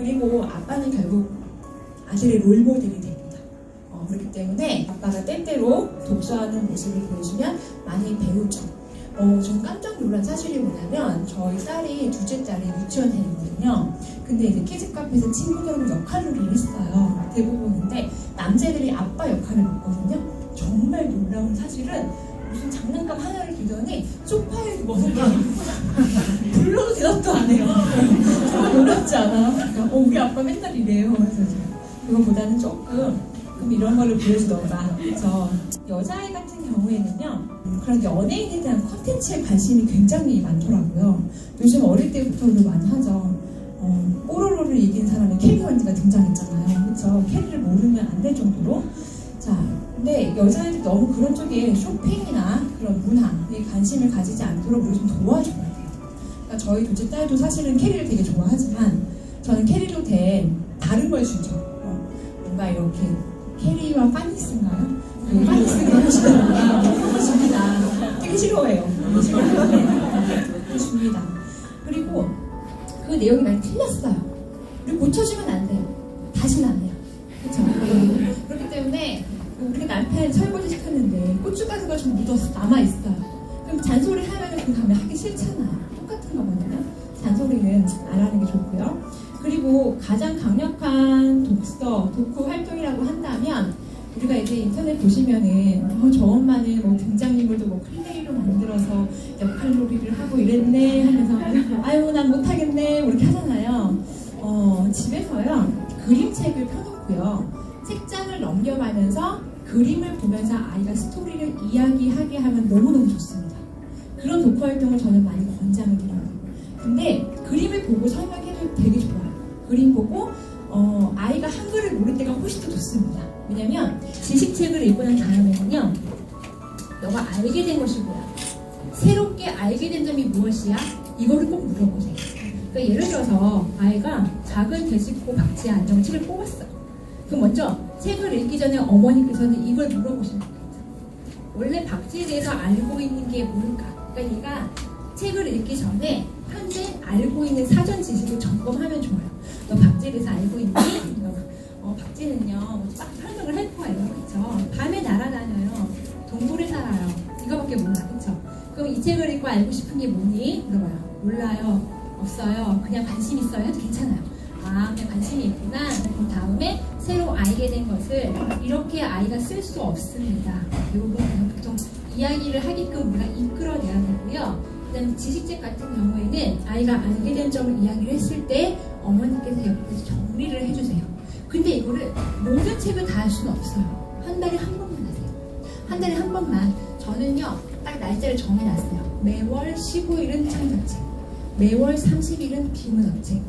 그리고 아빠는 결국 아들의 롤모델이 됩니다. 어, 그렇기 때문에 아빠가 때때로 독서하는 모습을 보여주면 많이 배우죠. 어, 좀 깜짝 놀란 사실이 뭐냐면 저희 딸이 둘째 딸이 유치원 다니거든요. 근데 이제 키즈 카페에서 친구들하고 역할놀이를 했어요. 대부분 근데 남자들이 아빠 역할을 맡거든요. 정말 놀라운 사실은 무슨 장난감 하나를 들더니 소파에 누워서 불러도 대답도 안 해요. 않아? 그러니까 어, 우리 아빠 맨날 이래요. 그래서 그거보다는 조금 그럼 이런 거를 보여주던가. 그래서 여자아이 같은 경우에는요, 음, 그런 연예인에 대한 컨텐츠에 관심이 굉장히 많더라고요. 요즘 어릴 때부터도 많이 하죠. 어, 뽀로로를 이긴 사람의 캐리 언니가 등장했잖아요. 그렇죠? 캐리를 모르면 안 될 정도로. 자, 근데 여자애들 너무 그런 쪽에 쇼핑이나 그런 문화에 관심을 가지지 않도록 우리 좀 도와줘야 돼요. 그러니까 저희 둘째 딸도 사실은 캐리를 되게 좋아하지만 저는 캐리로 된 다른 걸 주죠. 어, 뭔가 이렇게 캐리와 파니스인가요? 그 파니스가 하시더라고요. 줍니다. 되게 싫어해요. 싫어하는데 줍니다. 그리고 그 내용이 많이 틀렸어요. 그리고 고쳐주면 안 돼요. 다시는 안 해요. 그렇죠? 그렇기 때문에 우리 남편 설거지 시켰는데 고춧가루가 좀 묻어서 남아있어요. 그럼 잔소리 하면 그 다음에 하기 싫잖아요. 똑같은 거거든요. 잔소리는 안 하는 게 좋고요. 그리고 가장 강력한 독서, 독후 활동이라고 한다면 우리가 이제 인터넷 보시면은 어, 저 엄마는 뭐 등장인물도 뭐 클레이로 만들어서 역할놀이를 하고 이랬네 하면서 아유 난 못하겠네 뭐 이렇게 하잖아요. 어, 집에서요 그림책을 펴놓고요 책장을 넘겨가면서 그림을 보면서 아이가 스토리를 이야기하게 하면 너무너무 좋습니다. 그런 독후 활동을 저는 많이 권장을 드려요. 근데 그림을 보고 설명해도 되게 좋아요. 그림 보고 어, 아이가 한글을 모를 때가 훨씬 더 좋습니다. 왜냐면 지식책을 읽고 난 다음에는요. 너가 알게 된 것이 뭐야? 새롭게 알게 된 점이 무엇이야? 이거를 꼭 물어보세요. 그러니까 예를 들어서 아이가 작은 돼지코 박쥐의 안정치를 뽑았어요. 그럼 먼저 책을 읽기 전에 어머니께서는 이걸 물어보시면 됩니다. 원래 박쥐에 대해서 알고 있는 게 뭘까? 그러니까 얘가 책을 읽기 전에 현재 알고 있는 사전 지식을 점검하면 좋아요. 너 박쥐에 대해서 알고 있니? 너, 어, 박쥐는요, 막 설명을 할 거예요. 그쵸? 밤에 날아다녀요. 동굴에 살아요. 이거밖에 몰라. 그쵸? 그럼 이 책을 읽고 알고 싶은 게 뭐니? 물어봐요. 몰라요. 없어요. 그냥 관심 있어요. 해도 괜찮아요. 아, 그냥 관심이 있구나. 그럼 다음에 새로 알게 된 것을 이렇게 아이가 쓸 수 없습니다. 이 부분 보통 이야기를 하게끔 우리가 이끌어내야 되고요. 그 다음에 지식책 같은 경우에 는 아이가 알게 된 점을 이야기를 했을 때 어머니께서 옆에서 정리를 해주세요. 근데 이거를 모든 책을 다 할 수는 없어요. 한 달에 한 번만 하세요. 한 달에 한 번만. 저는요, 딱 날짜를 정해놨어요. 매월 15일은 창작책, 매월 30일은 비문학책,